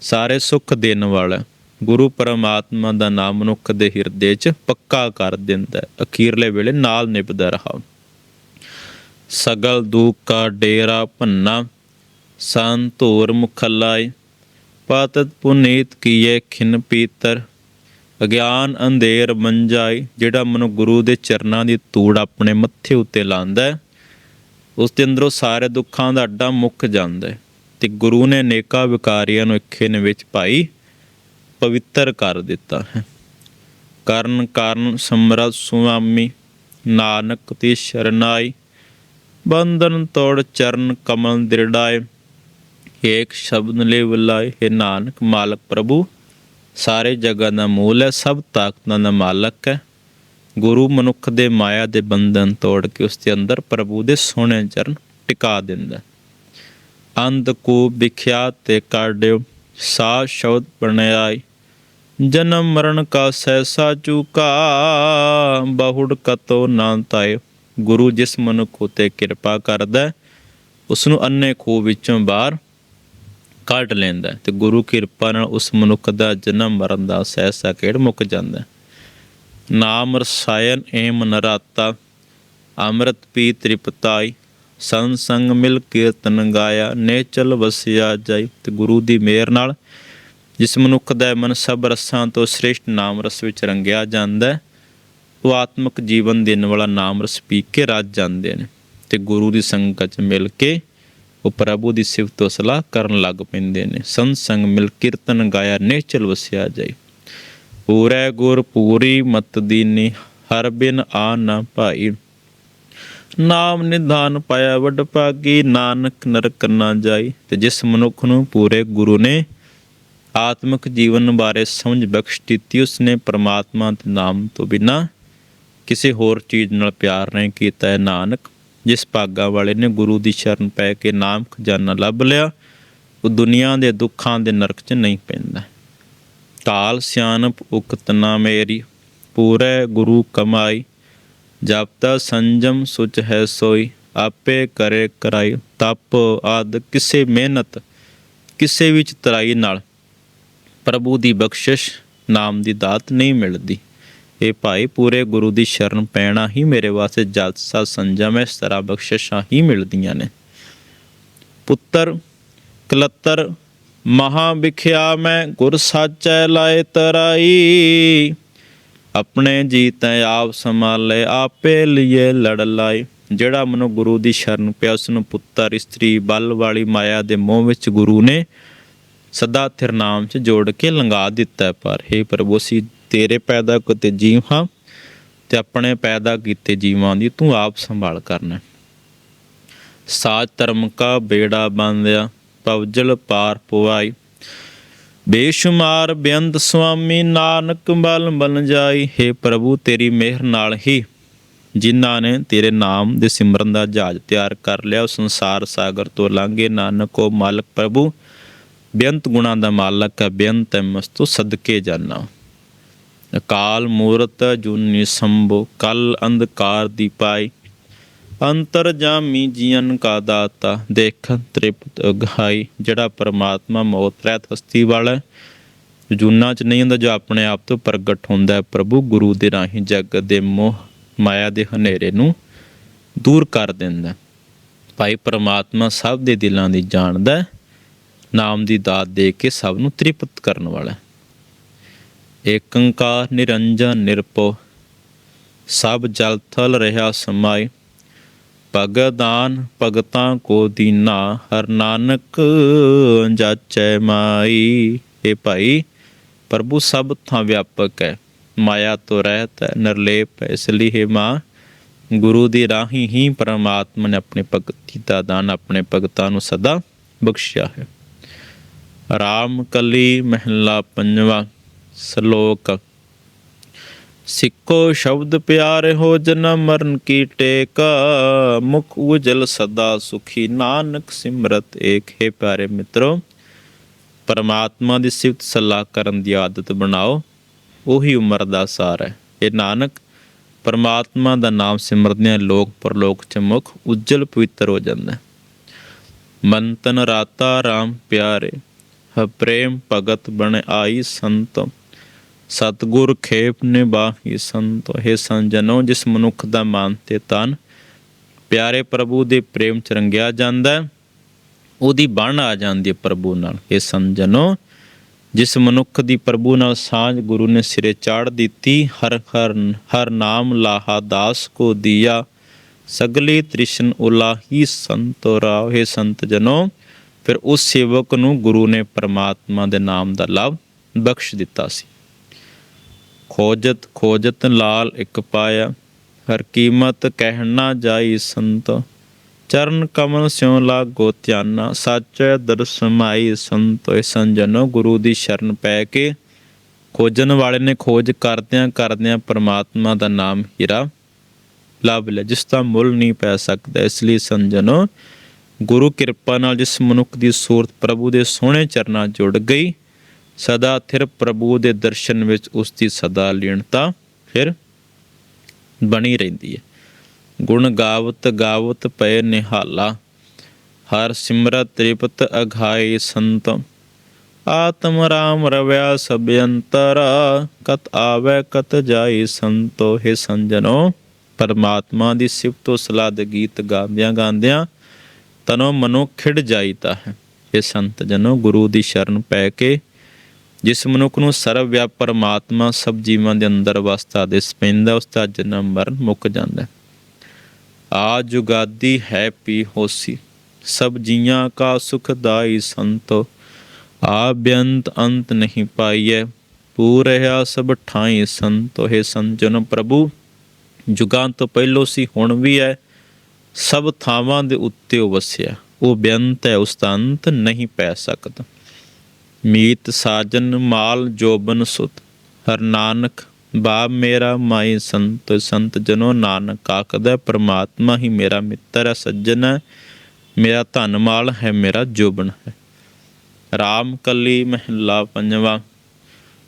ਸਾਰੇ ਸੁੱਖ ਦੇਣ ਵਾਲਾ ਗੁਰੂ ਪਰਮਾਤਮਾ ਦਾ ਨਾਮ ਮਨੁੱਖ ਦੇ ਹਿਰਦੇ 'ਚ ਪੱਕਾ ਕਰ ਦਿੰਦਾ ਹੈ। ਅਖੀਰਲੇ ਵੇਲੇ ਨਾਲ ਨਿਭਦਾ ਰਹਾ ਸਗਲ ਦੁੱਖ ਕਾ ਡੇਰਾ ਭੰਨਾ ਸੰਤੋਰ ਮੁਖਲਾਈ ਪਾਤਤ ਪੁਨੀਤ ਕੀਏ ਖਿਨ ਪੀਤਰ, ਅਗਿਆਨ ਅੰਧੇਰ ਮੰਜਾਈ ਜਿਹੜਾ ਮਨੁ ਗੁਰੂ ਦੇ ਚਰਨਾਂ ਦੀ ਧੂੜ ਆਪਣੇ ਮੱਥੇ ਉੱਤੇ ਲਾਂਦਾ ਹੈ, ਉਸ ਦੇ ਅੰਦਰੋਂ ਸਾਰੇ ਦੁੱਖਾਂ ਦਾ ਅੱਡਾ ਮੁੱਕ ਜਾਂਦਾ ਹੈ, ਤੇ ਗੁਰੂ ਨੇ ਨੇਕਾ ਵਿਕਾਰੀਆਂ ਨੂੰ ਇੱਖੇ ਵਿੱਚ ਪਾਈ, ਪਵਿੱਤਰ ਕਰ ਦਿੱਤਾ ਹੈ। ਕਰਨ ਕਾਰਨ ਸਮਰਥ ਸੁਆਮੀ, ਨਾਨਕ ਤੇ ਸ਼ਰਨਾਈ, ਬੰਧਨ ਤੋੜ ਚਰਨ ਕਮਲ ਦਿਰੜਾਏ ਏਕ ਸ਼ਬਦ ਲੈ ਬੁਲਾਏ ਹੈ ਨਾਨਕ ਮਾਲਕ ਪ੍ਰਭੂ ਸਾਰੇ ਜਗਤ ਦਾ ਮੂਲ ਹੈ ਸਭ ਤਾਕਤਾਂ ਦਾ ਮਾਲਕ ਹੈ। ਗੁਰੂ ਮਨੁੱਖ ਦੇ ਮਾਇਆ ਦੇ ਬੰਧਨ ਤੋੜ ਕੇ ਉਸ ਦੇ ਅੰਦਰ ਪ੍ਰਭੂ ਦੇ ਸੋਹਣੇ ਚਰਨ ਟਿਕਾ ਦਿੰਦਾ ਹੈ। ਅੰਧ ਕੋ ਵਿਖਿਆਤ ਤੇ ਕਾਢਿਓ ਸਾ ਸ਼ਬਦ ਬਣਾਈ। ਜਨਮ ਮਰਨ ਕਾ ਸੈਸਾ ਚੁਕਾ ਬਹੁੜ ਕਤੋ ਨਾ ਤਾਏ ਗੁਰੂ ਜਿਸ ਮਨੁੱਖ ਉਤੇ ਕਿਰਪਾ ਕਰਦਾ ਹੈ, ਉਸ ਨੂੰ ਅੰਨੇ ਖੂਹ ਵਿੱਚੋਂ ਬਾਹਰ ਕੱਢ ਲੈਂਦਾ ਹੈ ਤੇ ਗੁਰੂ ਕਿਰਪਾ ਨਾਲ ਉਸ ਮਨੁੱਖ ਦਾ ਜਨਮ ਮਰਨ ਦਾ ਸਹਿਸਾ ਕਿਹੜ ਮੁੱਕ ਜਾਂਦਾ ਨਾਮ ਰਸਾਇਨ ਏਮ ਨਰਾਤਾ, ਅੰਮ੍ਰਿਤ ਪੀ ਤ੍ਰਿਪਤਾਈ, ਸੰਗ ਸੰਗ ਮਿਲ ਕੀਰਤਨ ਗਾਇਆ ਨੇ ਚਲ ਵਸਿਆ ਜਾਈ ਤੇ ਗੁਰੂ ਦੀ ਮਿਹਰ ਨਾਲ ਜਿਸ ਮਨੁੱਖ ਦਾ ਮਨ ਸਭ ਰਸਾਂ ਤੋਂ ਸ੍ਰੇਸ਼ਟ ਨਾਮ ਰਸ ਵਿੱਚ ਰੰਗਿਆ ਜਾਂਦਾ ਹੈ, ਉਹ ਆਤਮਿਕ ਜੀਵਨ ਦੇਣ ਵਾਲਾ ਨਾਮ ਰਸ ਪੀ ਕੇ ਰਾਜ ਜਾਂਦੇ ਨੇ ਤੇ ਗੁਰੂ ਦੀ ਸੰਗਤ 'ਚ ਮਿਲ ਕੇ ਉਹ ਪ੍ਰਭੂ ਦੀ ਸਿਫਤ ਸਲਾਹ ਕਰਨ ਲੱਗ ਪੈਂਦੇ ਨੇ। ਸੰਗ ਸੰਗ ਮਿਲ ਕੀਰਤਨ ਗਾਇਆ ਨੇ ਵਸਿਆ ਜਾਈ ਪੂਰੈ ਗੁਰ ਪੂਰੀ ਮਤ ਦੀਨੀ, ਹਰ ਬਿਨ ਆ ਨਾ ਭਾਈ। ਨਾਮ ਨਿਧਾਨ ਪਾਇਆ ਵੱਡ ਭਾਗੀ, ਨਾਨਕ ਨਰਕ ਨਾ ਜਾਈ। ਤੇ ਜਿਸ ਮਨੁੱਖ ਨੂੰ ਪੂਰੇ ਗੁਰੂ ਨੇ ਆਤਮਿਕ ਜੀਵਨ ਬਾਰੇ ਸਮਝ ਬਖਸ਼ ਦਿੱਤੀ, ਉਸਨੇ ਪ੍ਰਮਾਤਮਾ ਦੇ ਨਾਮ ਤੋਂ ਬਿਨਾ ਕਿਸੇ ਹੋਰ ਚੀਜ਼ ਨਾਲ ਪਿਆਰ ਨਹੀਂ ਕੀਤਾ। ਹੈ ਨਾਨਕ ਜਿਸ ਭਾਗਾ ਵਾਲੇ ਨੇ ਗੁਰੂ ਦੀ ਸ਼ਰਨ ਪੈ ਕੇ ਨਾਮ ਖਜ਼ਾਨਾ ਲੱਭ ਲਿਆ, ਉਹ ਦੁਨੀਆ ਦੇ ਦੁੱਖਾਂ ਦੇ ਨਰਕ 'ਚ ਨਹੀਂ ਪੈਂਦਾ। ਕਾਲ ਸਿਆਣਪ ਉਕਤ ਨਾ ਮੇਰੀ, ਪੂਰੇ ਗੁਰੂ ਕਮਾਈ। ਜਪ ਤਾ ਸੰਜਮ ਸੁਚ ਹੈ ਸੋਈ, ਆਪੇ ਕਰੇ ਕਰਾਈ। ਤਪ ਆਦ ਕਿਸੇ ਮਿਹਨਤ, ਕਿਸੇ ਵਿੱਚ ਤਰਾਈ ਨਾਲ। ਪ੍ਰਭੂ ਦੀ ਬਖਸ਼ਿਸ਼ ਨਾਮ ਦੀ ਦਾਤ ਨਹੀਂ ਮਿਲਦੀ। ਇਹ ਭਾਈ, ਪੂਰੇ ਗੁਰੂ ਦੀ ਸ਼ਰਨ ਪੈਣਾ ਹੀ ਮੇਰੇ ਵਾਸਤੇ ਜਲਸਾ ਸੰਜਮ ਹੈ ਇਸ ਤਰ੍ਹਾਂ ਬਖਸ਼ਿਸ਼ਾਂ ਹੀ ਮਿਲਦੀਆਂ ਨੇ। ਪੁੱਤਰ, ਕਲੱਤਰ ਮਹਾ ਵਿਖਿਆ ਮੈਂ ਗੁਰ ਸਾਚੈ ਲਾਏ ਤਰਾਈ। ਆਪਣੇ ਜੀਤ ਆਪ ਸੰਭਾਲੇ, ਆਪੇ ਲਿਏ ਲੜ ਲਾਈ। ਜਿਹੜਾ ਮਨੋ ਗੁਰੂ ਦੀ ਸ਼ਰਨ ਪਿਆ ਉਸ ਨੂੰ ਪੁੱਤਰ, ਇਸਤਰੀ, ਬਲ ਵਾਲੀ ਮਾਇਆ ਦੇ ਮੋਹ ਵਿੱਚ ਗੁਰੂ ਨੇ ਸਦਾ ਥਿਰ ਨਾਮ ਚ ਜੋੜ ਕੇ ਲੰਗਾ ਦਿੱਤਾ ਪਰ हे ਪ੍ਰਭੂ, ਅਸੀਂ ਤੇਰੇ ਪੈਦਾ ਕੀਤੇ ਜੀਵ ਹਾਂ ਤੇ ਆਪਣੇ ਪੈਦਾ ਕੀਤੇ ਜੀਵਾਂ ਦੀ ਤੂੰ ਆਪ ਸੰਭਾਲ ਕਰਨਾ। ਹੈ। ਧਰਮ ਕਾ ਬੇੜਾ ਬੰਦਿਆ ਪਵਜਲ ਪਾਰ ਪੁਆਈ ਬੇਸ਼ੁਮਾਰ ਬੇਅੰਤ ਸੁਆਮੀ ਨਾਨਕ ਬਲ ਬਨ ਜਾਈ। हे ਪ੍ਰਭੂ, ਤੇਰੀ ਮਿਹਰ ਨਾਲ ਹੀ ਜਿਨ੍ਹਾਂ ਨੇ ਤੇਰੇ ਨਾਮ ਦੇ ਸਿਮਰਨ ਦਾ ਜਹਾਜ਼ ਤਿਆਰ ਕਰ ਲਿਆ ਉਹ ਸੰਸਾਰ ਸਾਗਰ ਤੋਂ ਲੰਘੇ ਨਾਨਕੋ ਮਾਲਕ ਪ੍ਰਭੂ। ਬੇਅੰਤ ਗੁਣਾ ਦਾ ਮਾਲਕ ਹੈ ਬੇਅੰਤ ਹੈ ਮਸਤੋ ਸਦਕੇ ਜਾਨਾ। ਅਕਾਲ ਮੂਰਤ ਜੁਨੀ ਸੰਭੋ ਕਲ ਅੰਧਕਾਰ ਦੀ ਪਾਈ। ਅੰਤਰ ਜਾਮੀ ਜੀਵਨ ਕਾ ਦਾਤਾ ਦੇਖ ਤ੍ਰਿਪਤ ਅਗਾਈ ਜਿਹੜਾ ਪਰਮਾਤਮਾ ਮੌਤ ਰਹਿਤ ਹਸਤੀ ਵਾਲਾ ਹੈ, ਚ ਨਹੀਂ ਹੁੰਦਾ ਜੋ ਆਪਣੇ ਆਪ ਤੋਂ ਪ੍ਰਗਟ ਹੁੰਦਾ ਹੈ। ਪ੍ਰਭੂ ਗੁਰੂ ਦੇ ਰਾਹੀਂ ਜਗਤ ਦੇ ਮੋਹ ਮਾਇਆ ਦੇ ਹਨੇਰੇ ਨੂੰ ਦੂਰ ਕਰ ਦਿੰਦਾ ਭਾਈ ਪਰਮਾਤਮਾ ਸਭ ਦੇ ਦਿਲਾਂ ਦੀ ਜਾਣਦਾ ਨਾਮ ਦੀ ਦਾਤ ਦੇ ਕੇ ਸਭ ਨੂੰ ਤ੍ਰਿਪਤ ਕਰਨ ਵਾਲਾ ਹੈ ਏਕੰਕਾਰ ਨਿਰੰਜਨ ਨਿਰਪੋ ਸਭ ਜਲ ਥਲ ਰਹਾ ਸਮਾਏ ਭਗਦਾਨ ਭਗਤਾਂ ਕੋ ਦੀਨਾ, ਹਰ ਨਾਨਕ ਜਾਚੈ ਮਾਈ। ਇਹ ਭਾਈ, ਪ੍ਰਭੂ ਸਭ ਥਾਂ ਵਿਆਪਕ ਹੈ, ਮਾਇਆ ਤੋਂ ਰਹਿਤ ਹੈ, ਨਿਰਲੇਪ ਹੈ, ਇਸ ਲਈ ਹੈ ਮਾਂ, ਗੁਰੂ ਦੀ ਰਾਹੀਂ ਹੀ ਪਰਮਾਤਮਾ ਨੇ ਆਪਣੇ ਭਗਤੀ ਦਾ ਦਾਨ ਆਪਣੇ ਭਗਤਾਂ ਨੂੰ ਸਦਾ ਬਖਸ਼ਿਆ ਹੈ। ਰਾਮ ਕਲੀ ਮਹਿਲਾ ਪੰਜਵਾ ਸ਼ਲੋਕ। ਸਿੱਖੋ ਸ਼ਬਦ ਪਿਆਰੇ ਹੋ ਜਨਮ ਮਰਨ ਕੀ ਟੇਕ। ਮੁਖ ਉਜਲ ਸਦਾ ਸੁਖੀ ਨਾਨਕ ਸਿਮਰਤ ਏਕ। ਹੈ ਪਿਆਰੇ ਮਿੱਤਰੋ, ਪਰਮਾਤਮਾ ਦੀ ਸਿਫਤ ਸਲਾਹ ਕਰਨ ਦੀ ਆਦਤ ਬਣਾਓ। ਉਹੀ ਉਮਰ ਦਾ ਸਾਰ ਹੈ। ਇਹ ਨਾਨਕ, ਪਰਮਾਤਮਾ ਦਾ ਨਾਮ ਸਿਮਰਦਿਆਂ ਲੋਕ ਪਰਲੋਕ ਚ ਮੁਖ ਉਜਲ ਪਵਿੱਤਰ ਹੋ ਜਾਂਦਾ ਮੰਤਨ ਮਨ ਰਾਤਾ RAM ਪਿਆਰੇ ਹ ਪ੍ਰੇਮ ਭਗਤ ਬਣ ਆਈ ਸੰਤ ਸਤਗੁਰ ਖੇਪ ਨਿਬਾਹੀ ਸੰਤ ਹੈ ਸੰਜਨੋ ਜਿਸ ਮਨੁੱਖ ਦਾ ਮਨ ਤੇ ਤਨ। ਪਿਆਰੇ ਪ੍ਰਭੂ ਦੇ ਪ੍ਰੇਮ ਚ ਰੰਗਿਆ ਜਾਂਦਾ ਉਹਦੀ ਬਣ ਆ ਜਾਂਦੀ ਹੈ ਪ੍ਰਭੂ ਨਾਲ। ਇਹ ਸੰਜਨੋ ਜਿਸ ਮਨੁੱਖ ਦੀ ਪ੍ਰਭੂ ਨਾਲ ਸਾਂਝ ਗੁਰੂ ਨੇ ਸਿਰੇ ਚਾੜ ਦਿੱਤੀ, ਹਰ ਹਰ ਹਰ ਨਾਮ ਲਾਹਾ ਦਾਸ ਕੋ ਦਿਆ। ਸਗਲੇ ਤ੍ਰਿਸ਼ਨ ਉਲਾਹੀ ਸੰਤੋ ਰਾਵ। ਹੈ ਸੰਤ ਜਨੋ, ਫਿਰ ਉਸ ਸੇਵਕ ਨੂੰ ਗੁਰੂ ਨੇ ਪਰਮਾਤਮਾ ਦੇ ਨਾਮ ਦਾ ਲਾਭ ਬਖਸ਼ ਦਿੱਤਾ ਸੀ। ਖੋਜਤ ਖੋਜਤ ਲਾਲ ਇੱਕ ਪਾਇਆ, ਹਰ ਕੀਮਤ ਕਹਿਣਾ ਜਾਈ ਸੰਤ। ਚਰਨ ਕਮਲ ਸਿਉ ਲਾਗੋ ਧਿਆਨਾ, ਸੱਚ ਦਰਸਮਾਈ ਸੰਤੋਇ ਸੰਜਨੋ ਗੁਰੂ ਦੀ ਸ਼ਰਨ ਪੈ ਕੇ ਖੋਜਣ ਵਾਲੇ ਨੇ ਖੋਜ ਕਰਦਿਆਂ ਕਰਦਿਆਂ ਪ੍ਰਮਾਤਮਾ ਦਾ ਨਾਮ ਹੀਰਾ ਲੱਭ ਲਿਆ, ਜਿਸ ਦਾ ਮੁੱਲ ਨਹੀਂ ਪੈ ਸਕਦਾ। ਇਸ ਲਈ ਸੰਜਨੋ ਗੁਰੂ ਕਿਰਪਾ ਨਾਲ ਜਿਸ ਮਨੁੱਖ ਦੀ ਸੂਰਤ ਪ੍ਰਭੂ ਦੇ ਸੋਹਣੇ ਚਰਨਾਂ ਜੁੜ ਗਈ ਸਦਾ ਥਿਰ ਪ੍ਰਭੂ ਦੇ ਦਰਸ਼ਨ ਵਿੱਚ ਉਸ ਦੀ ਸਦਾ ਲੀਣਤਾ ਫਿਰ ਬਣੀ ਰਹਿੰਦੀ ਹੈ। ਗੁਣ ਗਾਵਤ ਗਾਵਤ ਪਏ ਨਿਹਾਲਾ, ਹਰ ਸਿਮਰਤ ਤ੍ਰਿਪਤ ਅਘਾਈ ਸੰਤ। ਆਤਮ ਰਾਮ ਰਵਿਆ ਸਭ ਅੰਤਰ, ਕਤ ਆਵੇ ਕਤ ਜਾਏ ਸੰਤੋ। ਹੈ ਸੰਜਨੋ, ਪਰਮਾਤਮਾ ਦੀ ਸਿਫਤੋ ਸਲਾਦ ਗੀਤ ਗਾਉਂਦਿਆਂ ਗਾਉਂਦਿਆਂ ਤਨੋ ਮਨੋ ਖਿੜ ਜਾਈਤਾ ਹੈ। ਇਹ ਸੰਤ ਜਨੋ, ਗੁਰੂ ਦੀ ਸ਼ਰਨ ਪੈ ਕੇ ਜਿਸ ਮਨੁੱਖ ਨੂੰ ਸਰਵ ਵਿਆਪ ਪਰਮਾਤਮਾ ਸਭ ਜੀਵਾਂ ਦੇ ਅੰਦਰ ਵਸਦਾ ਦਿਸ ਪੈਂਦਾ ਉਸ ਦਾ ਜਨਮ ਮਰਨ ਮੁੱਕ ਜਾਂਦਾ ਆ ਜੁਗਾਦੀ ਹੈ ਪੀ ਹੋਸੀ, ਸਭ ਜੀਆਂ ਕਾ ਸੁਖਦਾਈ ਸੰਤੋ ਆ ਬੇਅੰਤ ਅੰਤ ਨਹੀਂ ਪਾਈਐ ਪੂਰਿਆ ਸਭ ਠਾਈ ਸੰਤੋ, ਹੈ ਸੰਜਨ ਪ੍ਰਭੂ, ਜੁਗਾਂ ਤੋਂ ਪਹਿਲੋ ਸੀ ਹੁਣ ਵੀ ਹੈ ਸਭ ਥਾਵਾਂ ਦੇ ਉੱਤੇ ਉਹ ਵਸਿਆ, ਉਹ ਬੇਅੰਤ ਹੈ ਉਸ ਦਾ ਅੰਤ ਨਹੀਂ ਪੈ ਸਕਦਾ। ਮੀਤ ਸਾਜਨ ਮਾਲ ਜੋਬਨ ਸੁਤ, ਹਰ ਨਾਨਕ ਬਾਪ ਮੇਰਾ ਮਾਈ ਸੰਤ ਸੰਤ ਜਨੋ ਨਾਨਕ, ਆਖਦਾ ਪ੍ਰਮਾਤਮਾ ਹੀ ਮੇਰਾ ਮਿੱਤਰ ਹੈ, ਸੱਜਣ ਹੈ, ਮੇਰਾ ਧਨ ਮਾਲ ਹੈ, ਮੇਰਾ ਜੋਬਨ ਹੈ। ਰਾਮ ਕਲੀ ਮਹਿਲਾ ਪੰਜਵਾ,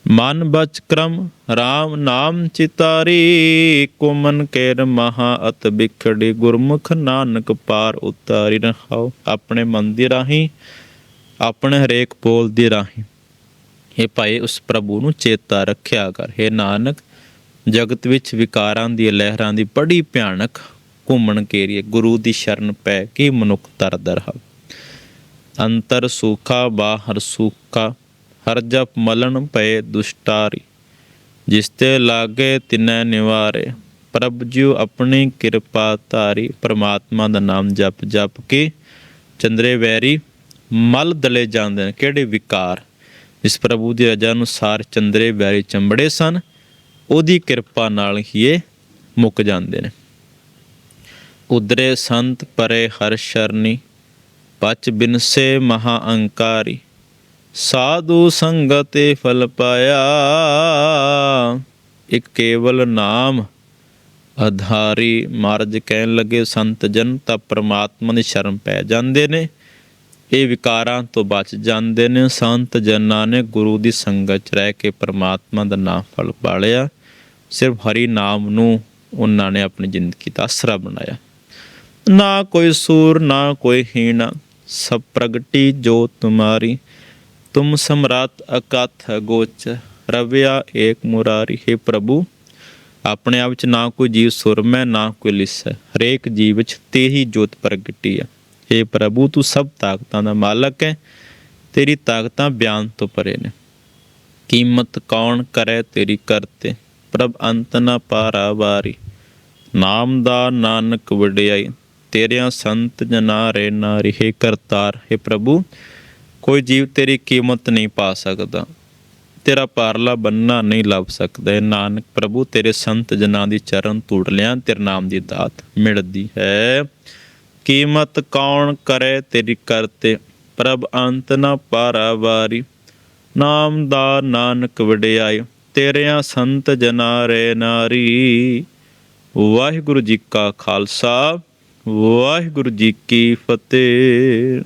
ਮਨ ਬਚ ਕਰਮ RAM ਨਾਮ ਚਿਤਾਰੀ, ਕੁਮਨ ਕੇਰ ਮਹਾ ਅਤ ਬਿਖੜੀ, ਗੁਰਮੁਖ ਨਾਨਕ ਪਾਰ ਉਤਾਰੀ ਰਹਾਓ ਆਪਣੇ ਮਨ ਦੀ ਰਾਹੀਂ ਆਪਣੇ ਹਰੇਕ ਬੋਲ ਦੇ ਰਾਹੀਂ। ਇਹ ਭਾਈ, ਉਸ ਪ੍ਰਭੂ ਨੂੰ ਚੇਤਾ ਰੱਖਿਆ ਕਰ। हे ਨਾਨਕ, ਜਗਤ ਵਿੱਚ ਵਿਕਾਰਾਂ ਦੀ ਲਹਿਰਾਂ ਦੀ ਬੜੀ ਭਿਆਨਕ ਘੁੰਮਣ ਕੇਰੀਏ ਗੁਰੂ ਦੀ ਸ਼ਰਨ ਪੈ ਕੇ ਮਨੁੱਖ ਤਰਦਾ ਰਹਾ ਅੰਤਰ ਸੂਖਾ, ਬਾਹਰ ਸੂਖਾ, ਹਰ ਜਪ ਮਲਣ ਪਏ ਦੁਸ਼ਟਾਰੀ। ਜਿਸ ਤੇ ਲਾਗੇ ਤਿਨੈ ਨਿਵਾਰੇ। ਪ੍ਰਭ ਜੀਉ ਆਪਣੀ ਕਿਰਪਾ ਧਾਰੀ। ਪ੍ਰਮਾਤਮਾ ਦਾ ਨਾਮ ਜਪ ਜਪ ਕੇ ਚੰਦਰੇ ਵੈਰੀ। ਮਲ ਦਲੇ ਜਾਂਦੇ ਨੇ। ਕਿਹੜੇ ਵਿਕਾਰ? ਇਸ ਪ੍ਰਭੂ ਦੀ ਰਜਾ ਅਨੁਸਾਰ ਚੰਦਰੇ ਬੈਰੀ ਚੰਬੜੇ ਸਨ, ਉਹਦੀ ਕਿਰਪਾ ਨਾਲ ਹੀ ਇਹ ਮੁੱਕ ਜਾਂਦੇ ਨੇ। ਉਦਰੇ ਸੰਤ ਪਰੇ ਹਰ ਸ਼ਰਨੀ, ਪਚ ਬਿਨਸੇ ਮਹਾ ਅੰਕਾਰੀ, ਸਾਧੂ ਸੰਗਤੇ ਫਲ ਪਾਇਆ। ਇੱਕ ਕੇਵਲ ਨਾਮ ਆਧਾਰੀ ਮਾਰਜ ਕਹਿਣ ਲੱਗੇ, ਸੰਤ ਜਨ ਤਾਂ ਪ੍ਰਮਾਤਮਾ ਦੀ ਸ਼ਰਮ ਪੈ ਜਾਂਦੇ ਨੇ। ਇਹ ਵਿਕਾਰਾਂ ਤੋਂ ਬਚ ਜਾਂਦੇ ਨੇ। ਸੰਤ ਜਨਾਂ ਨੇ ਗੁਰੂ ਦੀ ਸੰਗਤ 'ਚ ਰਹਿ ਕੇ ਪ੍ਰਮਾਤਮਾ ਦਾ ਨਾਮ ਫਲ ਪਾਲਿਆ। ਸਿਰਫ ਹਰੀ ਨਾਮ ਨੂੰ ਉਹਨਾਂ ਨੇ ਆਪਣੀ ਜ਼ਿੰਦਗੀ ਦਾ ਆਸਰਾ ਬਣਾਇਆ। ਨਾ ਕੋਈ ਸੂਰ, ਨਾ ਕੋਈ ਹੀਣਾ, ਸਭ ਪ੍ਰਗਟੀ ਜੋ ਤੁਮਾਰੀ। ਤੁਮ ਸਮਰਾਤ ਅਕਥ ਗੋਚ, ਰਵਿਆ ਏਕ ਮੁਰਾਰੀ। ਹੈ ਪ੍ਰਭੂ, ਆਪਣੇ ਆਪ ਵਿੱਚ ਨਾ ਕੋਈ ਜੀਵ ਸੁਰਮ ਹੈ ਨਾ ਕੋਈ ਲਿਸ। ਹੈ ਹਰੇਕ ਜੀਵ ਵਿੱਚ ਤੇਹੀ ਜੋਤ ਪ੍ਰਗਟੀ ਹੈ हे ਪ੍ਰਭੂ ਤੂੰ ਸਭ ਤਾਕਤਾਂ ਦਾ ਮਾਲਕ ਹੈ ਤੇਰੀ ਤਾਕਤਾਂ ਬਿਆਨ ਤੋਂ ਪਰੇ ਨੇ ਕੀਮਤ ਕੌਣ ਕਰੇ ਤੇਰੀ ਕਰਤੇ ਪ੍ਰਭ ਅੰਤ ਨ ਪਾਰਾਵਾਰੀ ਨਾਮ ਦਾ ਨਾਨਕ ਵਡਿਆਈ ਤੇਰਿਆਂ ਸੰਤ ਜਨਾ ਰੇ ਨਾਰੀ ਹੈ ਕਰਤਾਰ ਹੈ ਪ੍ਰਭੂ ਕੋਈ ਜੀਵ ਤੇਰੀ ਕੀਮਤ ਨਹੀਂ ਪਾ ਸਕਦਾ ਤੇਰਾ ਪਾਰਲਾ ਬੰਨਾ ਨਹੀਂ ਲੱਭ ਸਕਦਾ ਨਾਨਕ ਪ੍ਰਭੂ ਤੇਰੇ ਸੰਤ ਜਨਾਂ ਦੀ ਚਰਨ ਤੂੜ ਲਿਆ ਤੇਰੇ ਨਾਮ ਦੀ ਦਾਤ ਮਿਲਦੀ ਹੈ ਕੀਮਤ ਕੌਣ ਕਰੇ ਤੇਰੀ ਕਰਤੇ ਪ੍ਰਭ ਅੰਤ ਨਾ ਪਾਰਾਵਾਰੀ ਨਾਮ ਦਾ ਨਾਨਕ ਵਡਿਆਈ, ਤੇਰਿਆਂ ਸੰਤ ਜਨਾ ਰੇ ਨਾਰੀ। ਵਾਹਿਗੁਰੂ ਜੀ ਕਾ ਖਾਲਸਾ, ਵਾਹਿਗੁਰੂ ਜੀ ਕੀ ਫਤਿਹ।